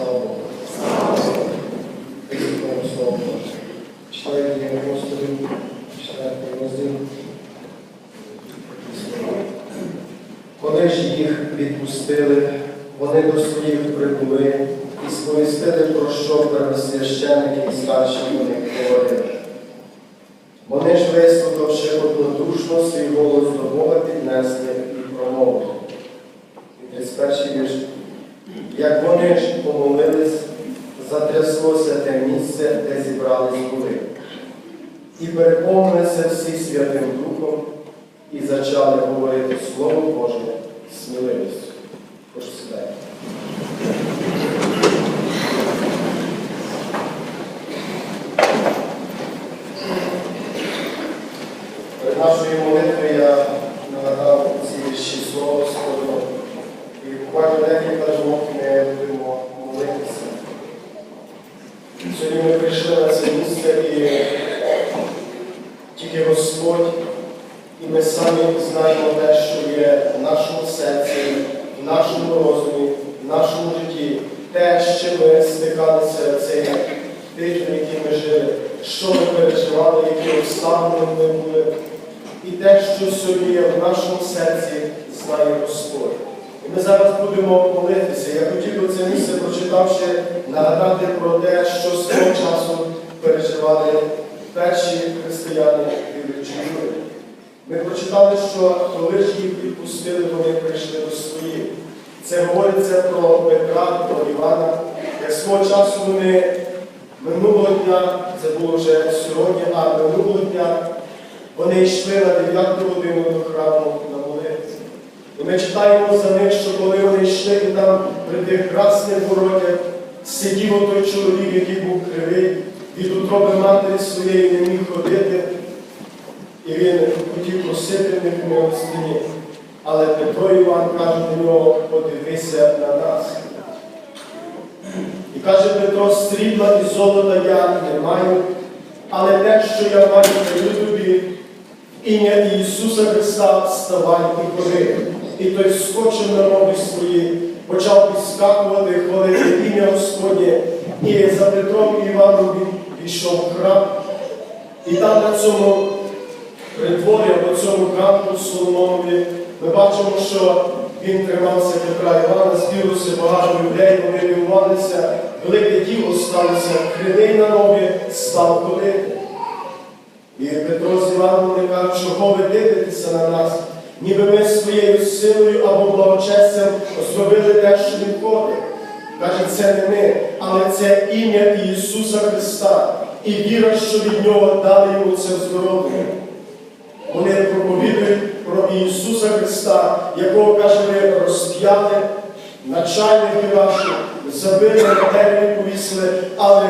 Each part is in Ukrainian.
Слава Богу. Слава Слово Боже. Читаю. Вони ж їх відпустили, вони до своїх прибули і сповістили, про що первосвященники і старші вони говорили. Вони ж, вислухавши однодушно свій голос до Бога, піднесли і промовили. І 31 вірш. Як вони помолились, затряслося те місце, де зібрались були. І переповнилися всі Святим Духом і зачали говорити Слово Боже сміливістю. Прошу сідайте. Перед нашою молитвою я нагадав ці вірші слова Господу. І буквально декілька думок ми будемо молитися. Сьогодні ми прийшли на це місце і тільки Господь, і ми самі знаємо те, що є в нашому серці, в нашому розумі, в нашому житті, те, з чим ми стикалися цей тиждень, який ми жили, що ми переживали, які обставини ми були. І те, що сьогодні є в нашому серці, знає Господь. І ми зараз будемо молитися. Я хотів би це місце, прочитавши, нагадати про те, що з того часу переживали перші християни віруючі люди. Ми прочитали, що коли ж їх відпустили, вони прийшли до своїх. Це говориться про Петра, про Івана. Свого часу вони минулого дня, це було вже сьогодні, а минулого дня вони йшли на 9 годину до храму на молитву. І ми читаємо за них, що коли вони йшли і там при тих красних воротях сидів той чоловік, який був кривий, від утроби матері своєї не міг ходити, і він хотів просити в них милостині. Але Петро і Іван каже до нього, подивися на нас. Каже Петро, срібла і золота я не маю, але те, що я маю, даю тобі, ім'я Ісуса Христа вставай і ходи. І той скочив на ноги свої, почав підскакувати, хвалити ім'я Господнє. І за Петром і Іваном він пішов храм. І там на цьому притворі, або цьому ганку Соломонові, ми бачимо, що він тримався Петра Івана, збілося багато людей, вони дивувалися, велике діло сталося, кривий на ноги став ходити. І Петро з Іваном не кажуть, чого ви дивитеся на нас, ніби ми своєю силою або благочестям зробили те, що він ходить. Каже, це не ми, але це ім'я Ісуса Христа і віра, що від Нього дали йому це здоров'я. Вони проповідують про Ісуса Христа, якого, каже, ви розп'яли, начальники ваші, забили дереві повісили, але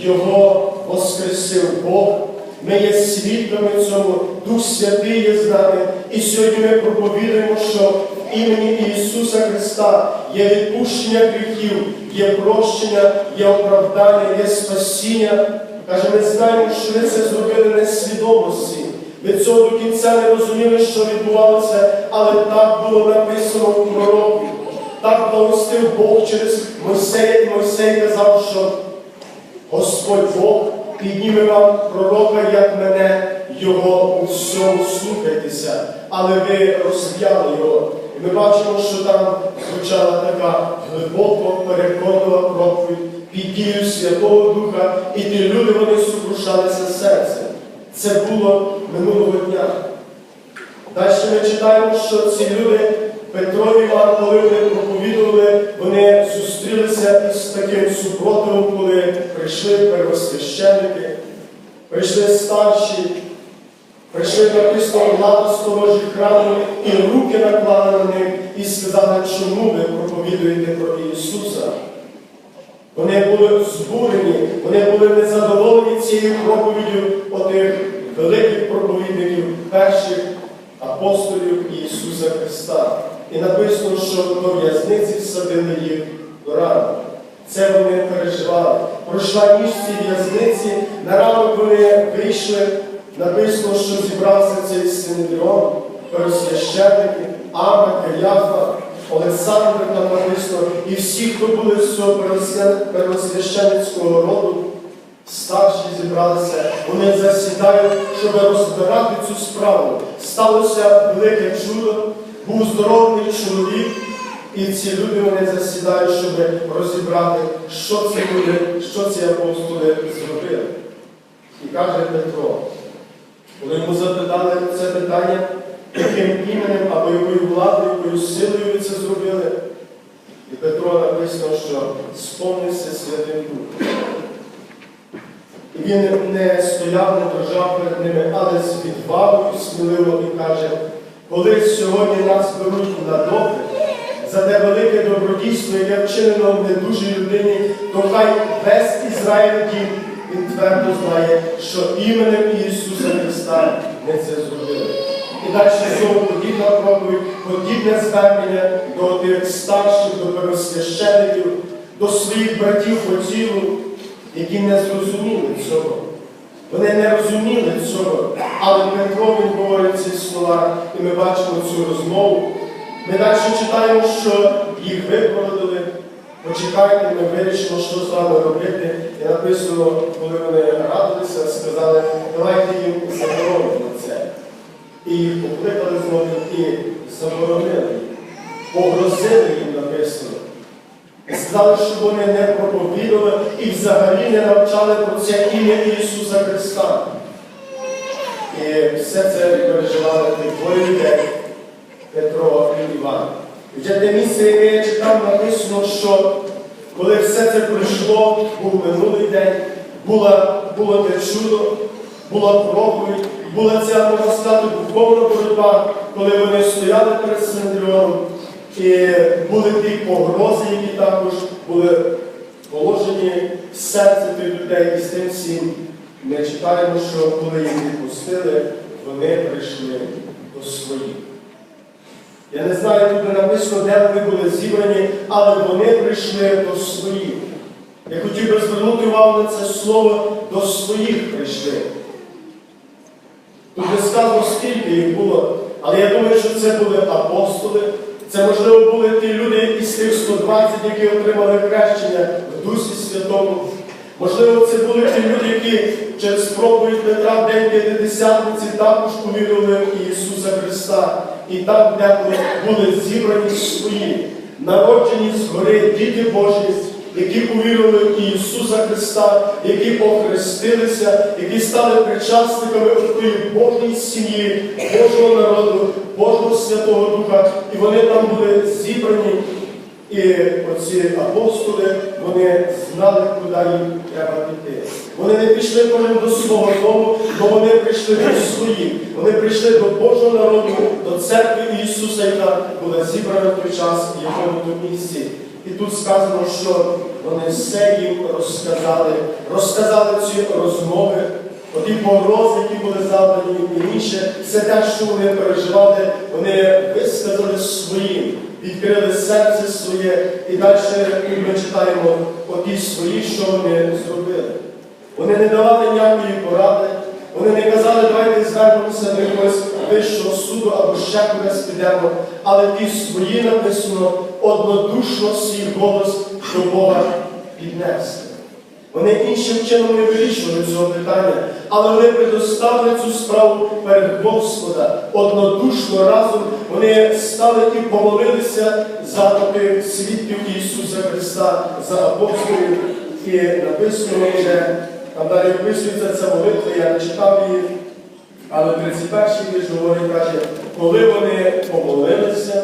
Його воскресив Бог. Ми є свідками цьому, Дух Святий є з нами. І сьогодні ми проповідуємо, що в імені Ісуса Христа є відпущення гріхів, є прощення, є оправдання, є спасіння. Каже, ми знаємо, що ви це зробили несвідомості. Ви цього до кінця не розуміли, що відбувалося, але так було написано в пророку. Так благостив Бог через Мойсея, і Мойсей казав, що Господь Бог підніме вам пророка, як мене, його у всьому слухайтеся, але ви розп'яли його. І ми бачимо, що там звучала така глибоко переконана проповідь під дією Святого Духа, і ті люди вони сокрушалися серцем. Це було минулого дня. Далі ми читаємо, що ці люди, Петро і коли вони проповідували, вони зустрілися із таким супротивом, коли прийшли первосвященники, прийшли старші, прийшли написано влада сторожі храму і руки наклали на них і сказали, чому ви проповідуєте про Ісуса. Вони були збурені, вони були незадоволені цією проповіддю отих великих проповідників, перших апостолів Ісуса Христа. І написано, що до в'язниці всадили їх до рану. Це вони переживали. Пройшла ніч в цій в'язниці, на ранок вони вийшли, написано, що зібрався цей Синедріон, первосвященники, Анна, Каяфа, Олександр там написано, і всі, хто були з цього первосвященницького роду, старші зібралися, вони засідають, щоб розбирати цю справу. Сталося велике чудо, був здоровий чоловік, і ці люди вони засідають, щоб розібрати, що ці люди, що ці апостоли зробили. І каже Петро, коли йому запитали це питання, яким іменем або якою владою, якою силою ви це зробили, і Петро написано, що сповнився Святим Духом. І він не стояв, не держав перед ними, але з відвагою сміливо і каже, коли сьогодні нас беруть на допит за те велике добродійство, яке вчинено в недужій людині, то хай весь Ізраїль дім він твердо знає, що іменем Ісуса Христа ми це зробили. І далі знову подібна проповідь, подібне звернення до тих старших, до первосвящеників, до своїх братів по тілу, які не зрозуміли цього. Вони не розуміли цього, але Петро говорить ці слова, і ми бачимо цю розмову. Ми далі читаємо, що їх випроводили. Почекайте, ми вирішимо, що з вами робити. І написано, коли вони радилися, сказали, давайте їм заборонимо це. І їх покликали знову і заборонили їх. Погрозили їм написано. І сказали, щоб вони не проповідували і не навчали про це ім'я Ісуса Христа. І все це переживали двоє людей, Петро і Іван. І вже те місце, яке я читав, написано, що коли все це пройшло, був минулий день, була, було те чудо, була проповідь, була ця, можна духовна боротьба, коли вони стояли перед Синдріоном, і були ті погрози, які також були положені серце тих людей і з тим всім. Ми читаємо, що коли їх відпустили, вони прийшли до своїх. Я не знаю, тут не написано, де вони були зібрані, але вони прийшли до своїх. Я хотів би звернути увагу на це слово до своїх прийшли. Тут не сказано, скільки їх було, але я думаю, що це були апостоли, це, можливо, були ті люди із тих 120, які отримали хрещення Дусі Святому. Можливо, це були ті люди, які через проповідь Петра день П'ятидесятниці також повірили Ісуса Христа. І там, де були зібрані свої, народжені згори діти Божі, які повірили в Ісуса Христа, які охрестилися, які стали причасниками тої Божої сім'ї, Божого народу, Божого Святого Духа, і вони там були зібрані. І оці апостоли, вони знали, куди їм треба піти. Вони не пішли кожен до свого дому, бо вони прийшли до своїх. Вони прийшли до Божого народу, до церкви Ісуса, яка була зібрана в той час в якому то місці. І тут сказано, що вони все їм розказали, розказали ці розмови, оті погрози, які були завдані і інше, все те, що вони переживали, вони висказали своїм відкрили серце своє і далі ми читаємо оті свої, що вони зробили. Вони не давали ніякої поради, вони не казали, давайте звернемося до якогось вищого суду або ще кудись підемо, але ті свої написано однодушно свій голос до Бога піднесли. Вони іншим чином не вирішували цього питання, але вони предоставили цю справу перед Господа. Однодушно разом вони стали і помолилися за тих свідків Ісуса Христа, за апостолів. І написано вже, там далі описується ця молитва, я не читав її, але 31-й вірш говорить, каже, коли вони помолилися,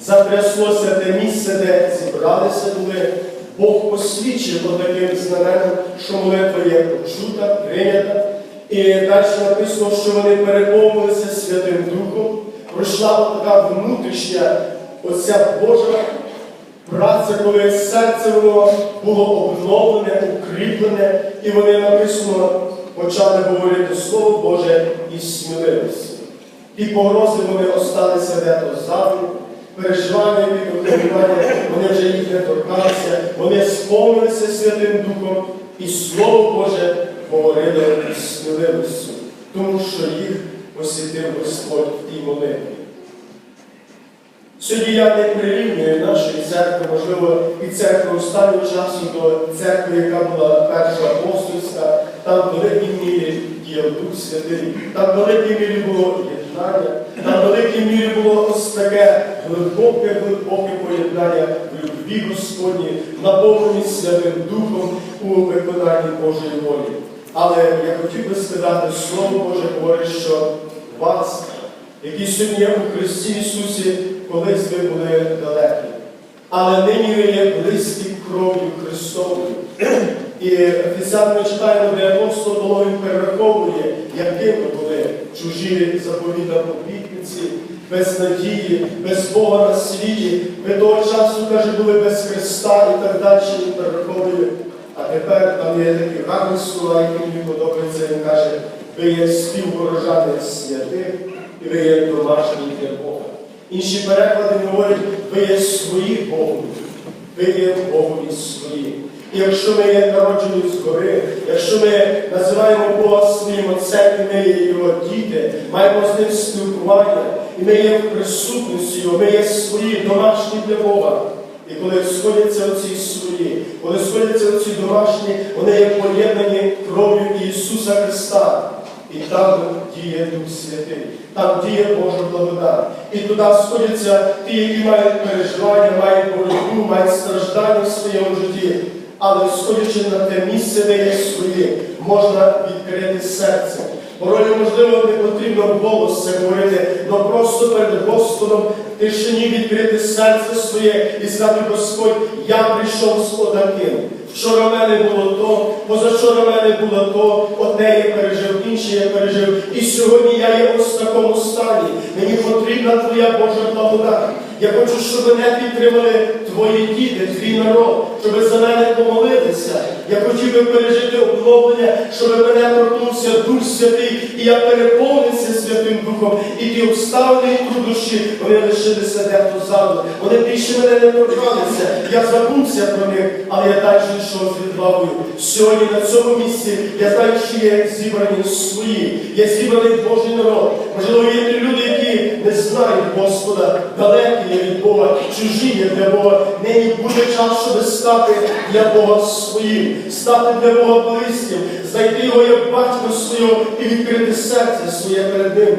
затряслося те місце, де зібралися були. Бог посвідчив таким знаменем, що молитва є почута, прийнята. І далі написано, що вони переповнилися Святим Духом. Пройшла така внутрішня оця Божа праця, коли серце воно було обновлене, укріплене, і вони написано почали говорити Слово Боже і сміливості. Ті погрози вони осталися де-то ззаду переживання від отримання, вони вже їх не торкалися, вони сповнилися Святим Духом і Слово Боже говорили із сміливістю, тому що їх посітив Господь в тій молитві. Сьогодні я не прирівнюю нашої церкви, можливо, і церкви останнього часу до церкви, яка була перша апостольська, там в великій мірі діяв Дух Святий, там в великій мірі було єднання, там в великій мірі було ось таке глибоке, глибоке поєднання в любві Господні, наповнені Святим Духом у виконанні Божої волі. Але я хотів би сказати, Слово Боже говорить, що вас, які сьогодні є у Христі Ісусі, колись ви були далекі. Але нині ви є близькі кров'ю Христовою. І офіціально ми читаємо, де апостол Павло він перераховує, якими були чужі заповіта обітниці, без надії, без Бога на світі. Ви того часу, каже, були без Христа і так далі він перераховує. А тепер там є такі гарні слова, які мені подобаються, він каже, ви є співворожани святих, і ви є домашні для Бога. Інші переклади говорять, ви є свої Богу, ви є Богові свої. І якщо ми є народжені згори, якщо ми називаємо Бога своїм Отцем, і ми є Його діти, маємо з ним спілкування, і ми є в присутності Його, ми є свої, домашні для Бога. І коли сходяться оці свої, коли сходяться оці домашні, вони є поєднані кров'ю Ісуса Христа. І там діє Дух Святий, там діє Божа благодать. І туди сходяться ті, які мають переживання, мають боротьбу, мають страждання в своєму житті. Але сходячи на те місце, де є своє, можна відкрити серце. Порою, можливо, не потрібно голос це говорити, але просто перед Господом тишині відкрити серце своє і сказати, Господь, я прийшов з отаким. Вчора в мене було то, позавчора в мене було то, одне я пережив, інше я пережив. І сьогодні я є ось в такому стані. Мені потрібна Твоя Божа благодать. Я хочу, щоб мене підтримали твої діти, твій народ, щоб за мене помолилися. Я хотів би пережити обновлення, щоб мене торкнувся Дух Святий, і я переповнився Святим Духом. І ті обставини і труднощі, вони лишилися дехто ззаду. Вони більше мене не торкалися. Я забувся про них, але я далі йшов з відвагою. Сьогодні на цьому місці я знаю, що є зібрані свої, є зібраний Божий народ. Можливо, є люди, які не знають Господа, далекі є від Бога, чужі є для Бога. Нині буде час, щоб стати для Бога своїм, стати для Бога близьким, знайти його як батько свого і відкрити серце своє перед ним.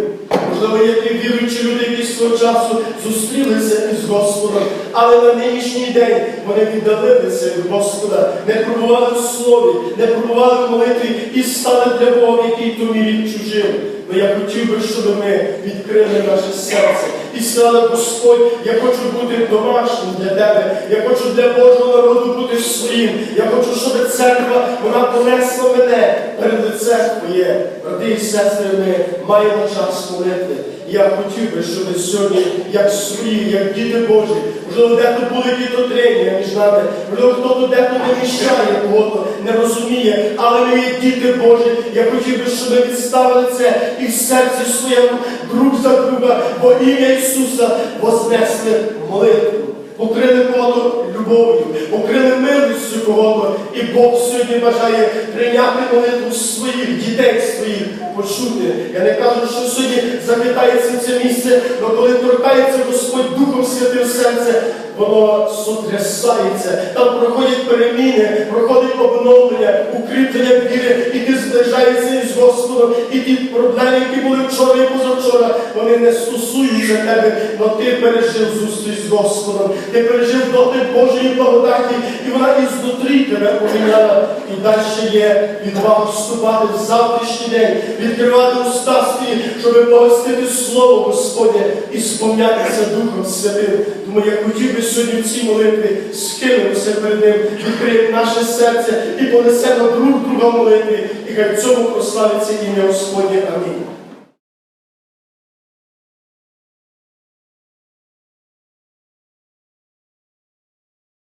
Можливо, є ті віруючі люди, які свого часу зустрілися із Господом, але на нинішній день вони віддалилися від Господа, не пробували в слові, не пробували молитві і стали для Бога, в якій то мірі чужим. Но я хотів би, щоб ми відкрили наше серце і сказали, Господь, я хочу бути домашнім для тебе, я хочу для Божого народу бути своїм. Я хочу, щоб церква вона понесла мене перед лицем Твоє. Брати і сестри, ми маємо час молитви. Я хотів би, щоб сьогодні, як свої, як діти Божі, можливо, дехто були тренінги між нами, можливо, хто дехто не міщає кого-то, не розуміє, але ми є діти Божі. Я хотів би, щоб ми відставили це і в серці своєму друг за друга, бо ім'я Ісуса вознесли молитву. Покрили кого-то любов'ю, покрили милістю кого-то, і Бог сьогодні бажає прийняти молитву своїх дітей своїх, почути. Я не кажу, що сьогодні захитається це місце, але коли торкається Господь Духом Святим серце, воно сотрясається. Там проходять переміни, проходить обновлення, укріплення віри, і ти зближаєшся із Господом, і ті проблеми, які були вчора і позавчора, вони не стосуються тебе, але ти пережив зустріч з Господом, ти пережив доти Божої благодаті, і вона ізнутрі тебе поміняла. І далі є відвага вступати в завтрашній день, відкривати уста свій, щоб погостити Слово Господнє і сповнятися Духом Святим. Тому я хотів би сьогодні в цій молитві скинемося перед ним, відкриємо наше серце і понесемо друг друга молитві, і хай в цьому прославиться ім'я Господнє. Амінь.